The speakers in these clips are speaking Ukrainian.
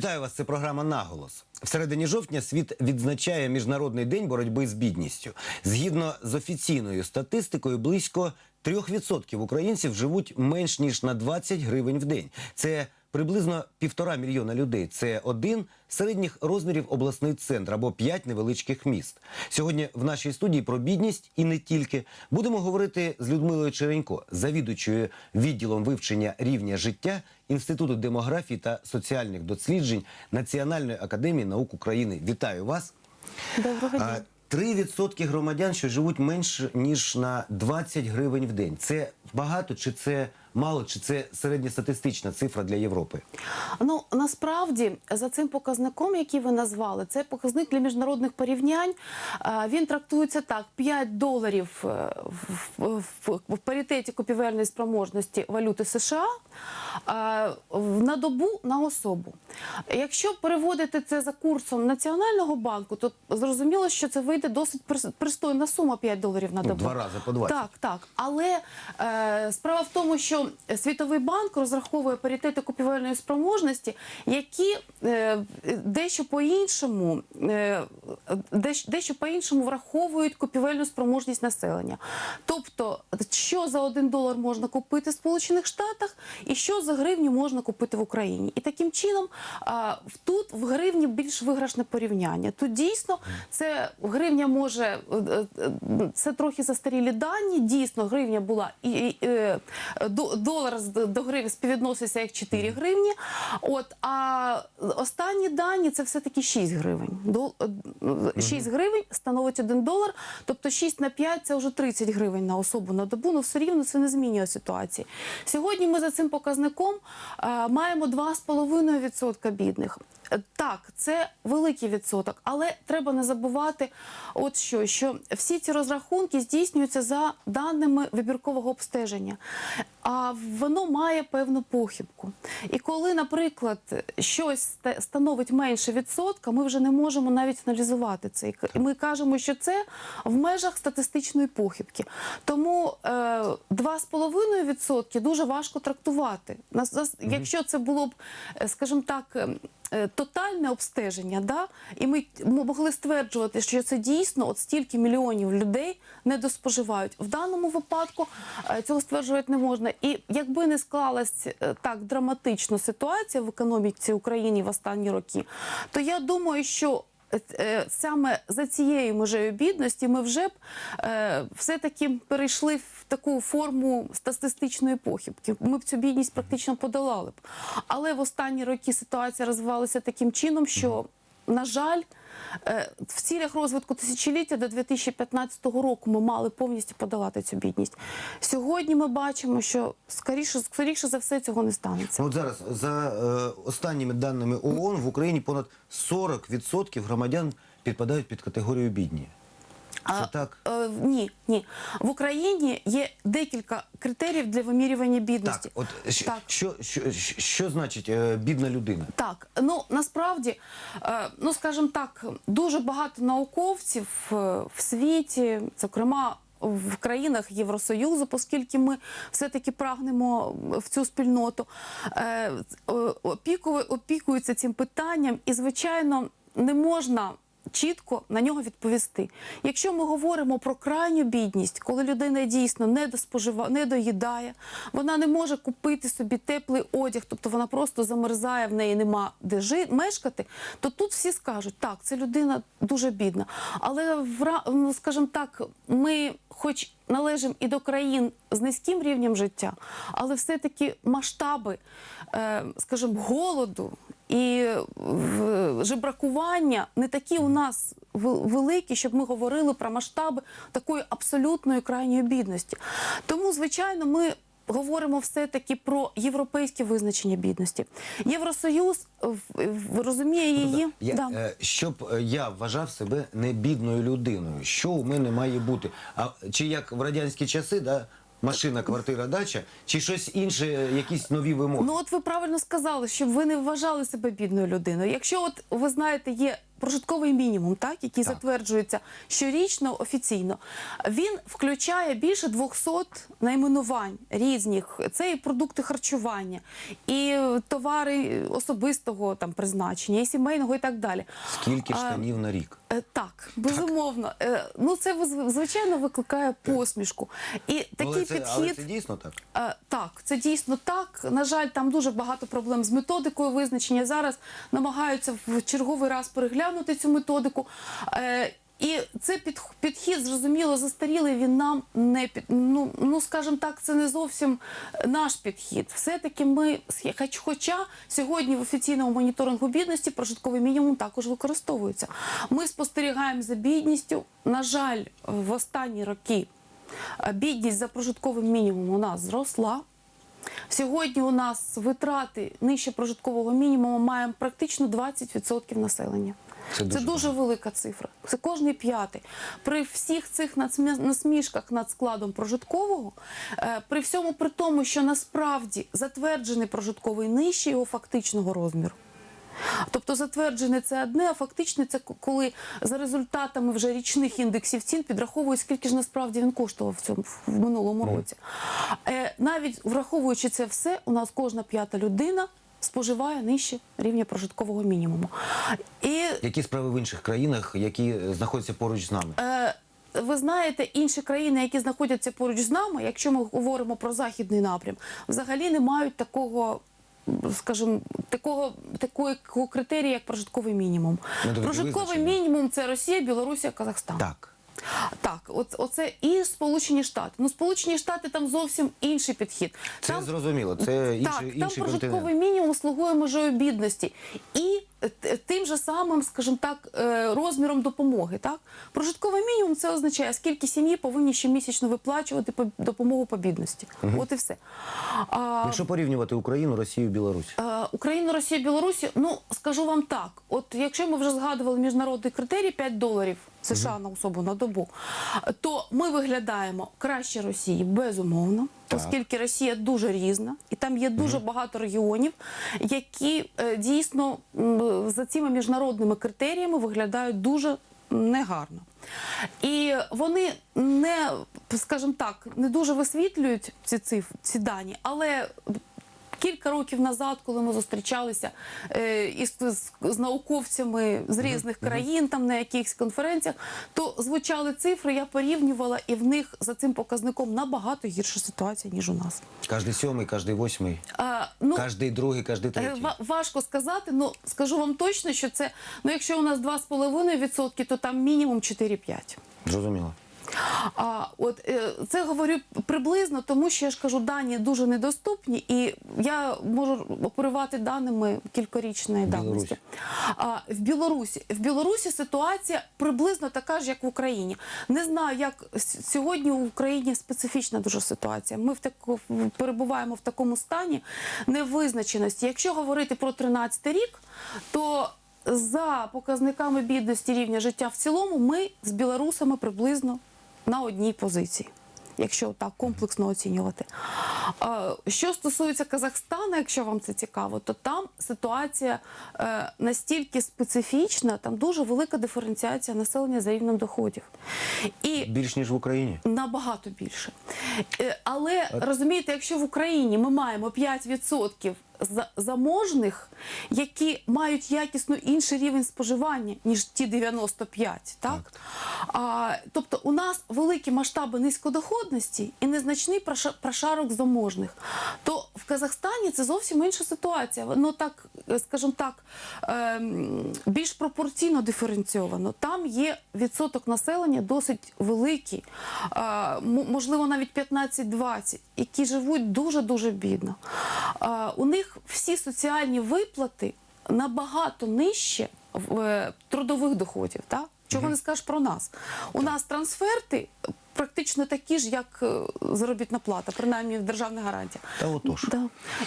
Вітаю вас. Це програма Наголос. В середині жовтня світ відзначає міжнародний день боротьби з бідністю. Згідно з офіційною статистикою, близько 3% українців живуть менш ніж на 20 гривень в день. Це приблизно півтора мільйона людей. Це один середніх розмірів обласний центр або п'ять невеличких міст. Сьогодні в нашій студії про бідність і не тільки будемо говорити з Людмилою Черенько, завідувачою відділом вивчення рівня життя Інституту демографії та соціальних досліджень Національної академії наук України. Вітаю вас. Доброго дня. А, 3% громадян, що живуть менше ніж на 20 гривень в день. Це багато, чи це мало, чи це середньостатистична цифра для Європи? Ну насправді за цим показником, який ви назвали, це показник для міжнародних порівнянь. Він трактується так: 5 доларів е, в, паритеті купівельної спроможності валюти США на добу на особу. Якщо переводити це за курсом Національного банку, то зрозуміло, що це вийде досить пристойна сума 5 доларів на Ну, добу. два рази по 20. Так, так. Але е, справа в тому, що Світовий банк розраховує паритети купівельної спроможності, які е, дещо по-іншому, е, дещо по-іншому враховують купівельну спроможність населення. Тобто, що за один долар можна купити в Сполучених Штатах, і що за гривню можна купити в Україні. І таким чином тут в гривні більш виграшне порівняння. Тут дійсно це гривня може е, е, це трохи застарілі дані. Дійсно, гривня була і, і е, до- долар до гривні співвідноситься як 4 гривні. От а останні дані це все таки 6 гривень. До 6 гривень становить 1 долар, тобто 6 на 5 це вже 30 гривень на особу на добу. Ну все рівно це не змінює ситуації. Сьогодні ми за цим показником е, маємо 2,5% бідних. Так, це великий відсоток, але треба не забувати, от що, що всі ці розрахунки здійснюються за даними вибіркового обстеження, а воно має певну похибку. І коли, наприклад, щось становить менше відсотка, ми вже не можемо навіть аналізувати це. І ми кажемо, що це в межах статистичної похибки. Тому е, 2,5% дуже важко трактувати. Якщо це було б, е, скажімо так, ем, тотальне обстеження, да, і ми могли стверджувати, що це дійсно от стільки мільйонів людей недоспоживають. В даному випадку е, цього стверджувати не можна. І якби не склалась е, так драматично ситуація в економіці України в останні роки, то я думаю, що е, е, саме за цією межею бідності ми вже б е, все-таки перейшли в таку форму статистичної похибки. Ми б цю бідність практично подолали б. Але в останні роки ситуація розвивалася таким чином, що, на жаль, е, в цілях розвитку тисячоліття до 2015 року ми мали повністю подолати цю бідність. Сьогодні ми бачимо, що скоріше, скоріше за все цього не станеться. Ну, От зараз за е, останніми даними ООН в Україні понад 40% громадян підпадають під категорію бідні. Це А, так? Е, ні, ні. В Україні є декілька критеріїв для вимірювання Так, бідності. от щ- Так. Що, що, що, що значить е, бідна людина? Так, ну насправді, е, ну скажімо так, дуже багато науковців е, в світі, зокрема. В країнах Євросоюзу, оскільки ми все-таки прагнемо в цю спільноту, е, опікуються цим питанням, і звичайно не можна чітко на нього відповісти. Якщо ми говоримо про крайню бідність, коли людина дійсно не доспожива, не доїдає, вона не може купити собі теплий одяг, тобто вона просто замерзає, в неї нема де жи, мешкати, то тут всі скажуть, так, це людина дуже бідна. Але ну, скажімо так, ми хоч належимо і до країн з низьким рівнем життя, але все-таки масштаби, е, скажімо, голоду і жебракування не такі у нас вел- великі, щоб ми говорили про масштаби такої абсолютної крайньої бідності. Тому, звичайно, ми. Говоримо все-таки про європейське визначення бідності. Євросоюз розуміє її. Я, да. е, щоб е, я вважав себе не бідною людиною, що у мене має бути? А чи як в радянські часи, да, машина, квартира, дача, чи щось інше, якісь нові вимоги? Ну от ви правильно сказали, щоб ви не вважали себе бідною людиною. Якщо от ви знаєте, є прожитковий мінімум, так який Так. затверджується щорічно офіційно, він включає більше 200 найменувань різних. Це і продукти харчування, і товари особистого там призначення, і сімейного, і так далі. Скільки А, штанів на рік? Е, Так, безумовно. Е, Ну це звичайно викликає посмішку. І такий але, це, але підхід. це дійсно так. Е, Так, це дійсно так. На жаль, там дуже багато проблем з методикою визначення. Зараз намагаються в черговий раз переглянути цю методику. Е, І це під, підхід, зрозуміло, застарілий. Він нам не під ну, ну скажімо так, це не зовсім наш підхід. Все-таки ми, хоч- хоча сьогодні в офіційному моніторингу бідності прожитковий мінімум також використовується. Ми спостерігаємо за бідністю. На жаль, в останні роки е, бідність за прожитковим мінімумом у нас зросла. Сьогодні у нас витрати нижче прожиткового мінімуму маємо практично 20% населення. Це дуже дуже велика цифра. Це кожний п'ятий. При всіх цих насмішках над складом прожиткового, е, при всьому при тому, що насправді затверджений прожитковий нижче його фактичного розміру. Тобто затверджене це одне, а фактично це коли за результатами вже річних індексів цін підраховують, скільки ж насправді він коштував в цьому в минулому році. Е, навіть враховуючи це все, у нас кожна п'ята людина споживає нижче рівня прожиткового мінімуму. І Які справи в інших країнах, які е, знаходяться поруч з нами? Е, Ви знаєте, інші країни, які знаходяться поруч з нами, якщо ми говоримо про західний напрям, взагалі не мають такого. Скажімо, такого такого критерія, як прожитковий мінімум. Ну, прожитковий визначення. мінімум це Росія, Білорусія, Казахстан. Так. Так, от, оце і Сполучені Штати. Ну, Сполучені Штати там зовсім інший підхід. Це там, зрозуміло. Це інший, так, там інший прожитковий мінімум слугує межою бідності і тим же самим, скажімо так, е, розміром допомоги. Так, прожитковий мінімум це означає, скільки сім'ї повинні щомісячно виплачувати по- допомогу по бідності. От і все. А, Якщо порівнювати Україну, Росію, Білорусь. Е, Україну, Росію, Білорусі. Ну скажу вам так: от якщо ми вже згадували міжнародний критерій 5 доларів США на особу на добу, то ми виглядаємо краще Росії, безумовно, оскільки Росія дуже різна, і там є дуже багато регіонів, які е, дійсно за цими міжнародними критеріями виглядають дуже негарно. І вони не, скажімо так, не дуже висвітлюють ці цифри, ці дані, але Кілька років назад, коли ми зустрічалися е, із з, науковцями з різних країн, там на якихось конференціях, то звучали цифри, я порівнювала, і в них за цим показником набагато гірша ситуація, ніж у нас. Кожний сьомий, кожний восьмий, А, ну, кожний другий, кожний Е, третій. ва- Важко сказати, ну скажу вам точно, що це ну якщо у нас 2,5%, то там мінімум 4-5. Зрозуміло. А от е, це говорю приблизно, тому що я ж кажу, дані дуже недоступні, і я можу оперувати даними кількорічної давності. А в Білорусі в Білорусі ситуація приблизно така ж, як в Україні. Не знаю, як сьогодні в Україні специфічна дуже ситуація. Ми в таку перебуваємо в такому стані невизначеності. Якщо говорити про 13 рік, то за показниками бідності рівня життя в цілому, ми з білорусами приблизно на одній позиції. Якщо так комплексно оцінювати. Що стосується Казахстана, якщо вам це цікаво, то там ситуація е, настільки специфічна, там дуже велика диференціація населення за рівнем доходів. І Більш ніж в Україні. Набагато більше. Е, Але розумієте, якщо в Україні ми маємо 5% за- заможних, які мають якісно інший рівень споживання, ніж ті 95, так? А, тобто у нас великі масштаби низькодоходності і незначний прошарок заможних. То в Казахстані це зовсім інша ситуація. Воно так, скажімо так, ем, більш пропорційно диференційовано. Там є відсоток населення досить великий, можливо, навіть 15-20, які живуть дуже-дуже бідно. У них всі соціальні виплати набагато нижче в- е, трудових доходів. Так? Чого не скажеш про нас? У нас трансферти практично такі ж, як е, заробітна плата, принаймні в державних гарантіях. Та отож. Да.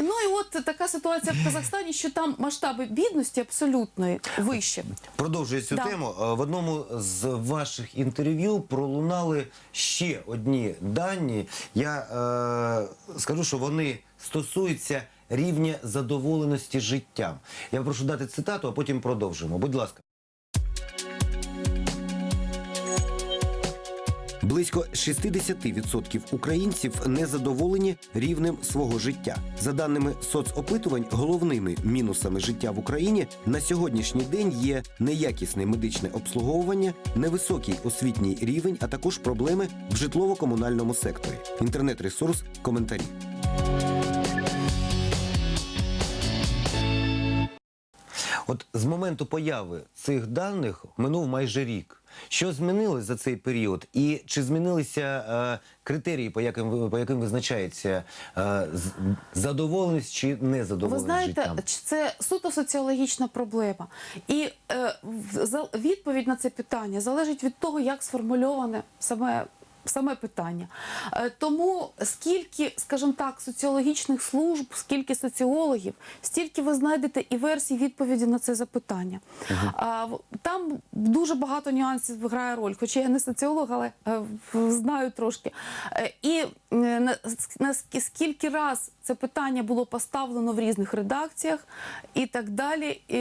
Ну і от така ситуація в Казахстані, що там масштаби бідності абсолютної вищі. Продовжую цю Да. тему. Е, В одному з ваших інтерв'ю пролунали ще одні дані. Я е, скажу, що вони стосуються рівня задоволеності життям. Я прошу дати цитату, а потім продовжимо. Будь ласка. Близько 60% українців незадоволені рівнем свого життя. За даними соцопитувань, головними мінусами життя в Україні на сьогоднішній день є неякісне медичне обслуговування, невисокий освітній рівень, а також проблеми в житлово-комунальному секторі. Інтернет-ресурс коментарі. От з моменту появи цих даних минув майже рік. Що змінилось за цей період? І чи змінилися е, критерії, по яким по яким визначається е, задоволеність чи Ви незадоволеність знаєте, життям? це суто соціологічна проблема. І е, відповідь на це питання залежить від того, як сформульоване саме. Саме питання. Е, Тому скільки, скажімо так, соціологічних служб, скільки соціологів, стільки ви знайдете і версій відповіді на це запитання. В- Там дуже багато нюансів грає роль, хоча я не соціолог, але е, знаю трошки. Е, І е, на, на ск- скільки раз це питання було поставлено в різних редакціях і так далі, і,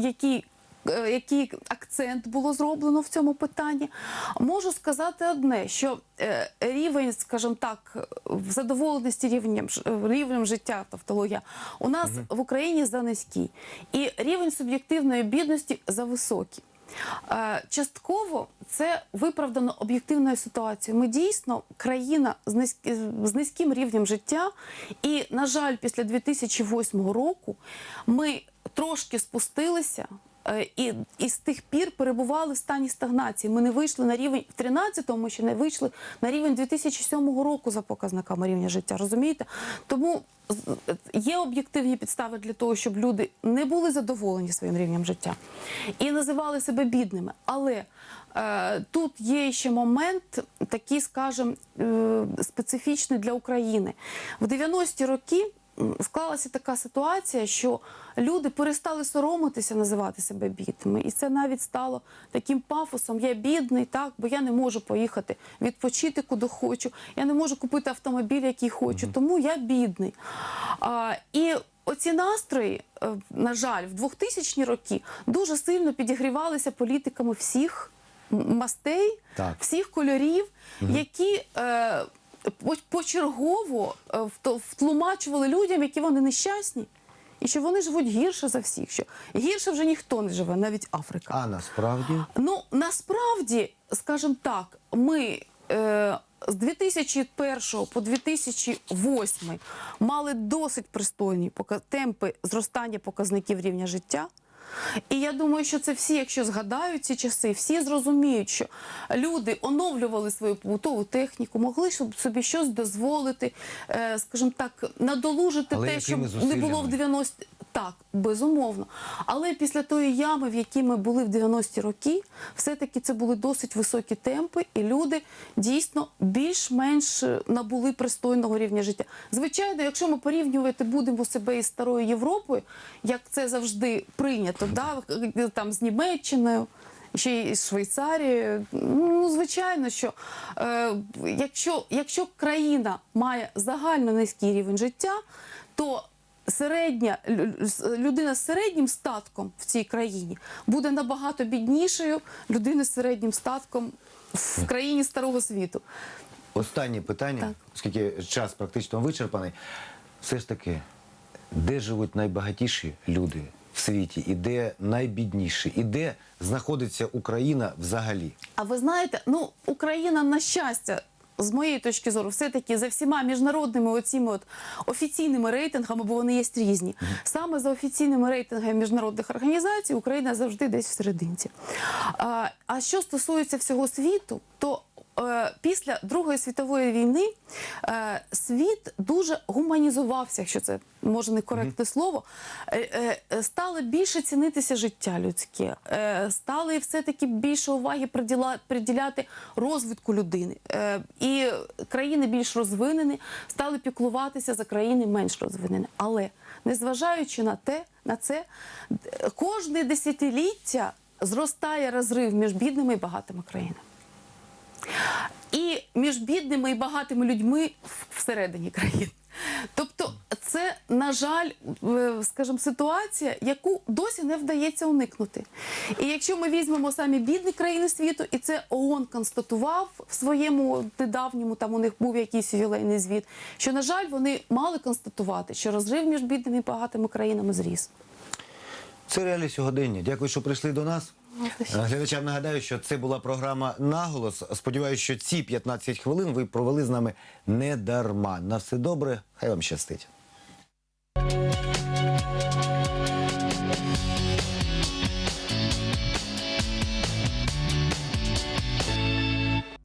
які який акцент було зроблено в цьому питанні. Можу сказати одне, що е, рівень, скажімо так, в задоволеності рівнем, е, рівнем життя, тавтологія, у нас в Україні за низький. І рівень суб'єктивної бідності за високий. Е, Частково це виправдано об'єктивною ситуацією. Ми дійсно країна з низьким рівнем життя, і, на жаль, після 2008 року ми трошки спустилися. Е, І, і з тих пір перебували в стані стагнації. Ми не вийшли на рівень в 13-му, ми ще не вийшли на рівень 2007 року за показниками рівня життя. Розумієте? Тому є об'єктивні підстави для того, щоб люди не були задоволені своїм рівнем життя і називали себе бідними. Але е, тут є ще момент, такий, скажімо, е, специфічний для України. В 90-ті роки склалася така ситуація, що люди перестали соромитися називати себе бідними. І це навіть стало таким пафосом. Я бідний, так, бо я не можу поїхати відпочити куди хочу, я не можу купити автомобіль, який хочу, тому я бідний. А, і оці настрої, е, на жаль, в 2000-ні роки дуже сильно підігрівалися політиками всіх мастей, Так. всіх кольорів, які е, почергово е, втлумачували людям, які вони нещасні, і що вони живуть гірше за всіх. Що гірше вже ніхто не живе, навіть Африка. А насправді Ну насправді, скажімо так, ми е, з 2001 по 2008 мали досить пристойні темпи зростання показників рівня життя. І я думаю, що це всі, якщо згадають ці часи, всі зрозуміють, що люди оновлювали свою побутову техніку, могли щоб собі щось дозволити, е, скажімо так, надолужити Але те, що не було в зусиллями? 90 так, безумовно. Але після тої ями, в якій ми були в 90-ті роки, все-таки це були досить високі темпи, і люди дійсно більш-менш е, набули пристойного рівня життя. Звичайно, якщо ми порівнювати будемо себе із старою Європою, як це завжди прийнято, да, е, там з Німеччиною. Ще й з Швейцарією. Ну, звичайно, що е, якщо, якщо країна має загально низький рівень життя, то середня лю- людина з середнім статком в цій країні буде набагато біднішою людини з середнім статком в країні старого світу. останнє питання, Так. оскільки час практично вичерпаний. Все ж таки, де живуть найбагатіші люди в світі, і де найбідніші, і де знаходиться Україна взагалі? А ви знаєте, ну Україна на щастя. З моєї точки зору, все-таки за всіма міжнародними оціми от офіційними рейтингами, бо вони є різні. Саме за офіційними рейтингами міжнародних організацій Україна завжди десь в серединці. А, а що стосується всього світу, то після Другої світової війни е, світ дуже гуманізувався, якщо це може некоректне слово. Е, е, е, стало більше цінитися життя людське, е, стали все-таки більше уваги приділяти розвитку людини. Е, і країни більш розвинені стали піклуватися за країни менш розвинені. Але незважаючи на те, на це, кожне десятиліття зростає розрив між бідними і багатими країнами. І між бідними і багатими людьми всередині країн. Тобто це, на жаль, е, скажімо, ситуація, яку досі не вдається уникнути. І якщо ми візьмемо самі бідні країни світу, і це ООН констатував в своєму недавньому, там у них був якийсь ювілейний звіт, що, на жаль, вони мали констатувати, що розрив між бідними і багатими країнами зріс. Це реалії сьогодення. Дякую, що прийшли до нас. Е, Глядачам нагадаю, що це була програма Наголос. Сподіваюся, що ці 15 хвилин ви провели з нами не дарма. На все добре, хай вам щастить.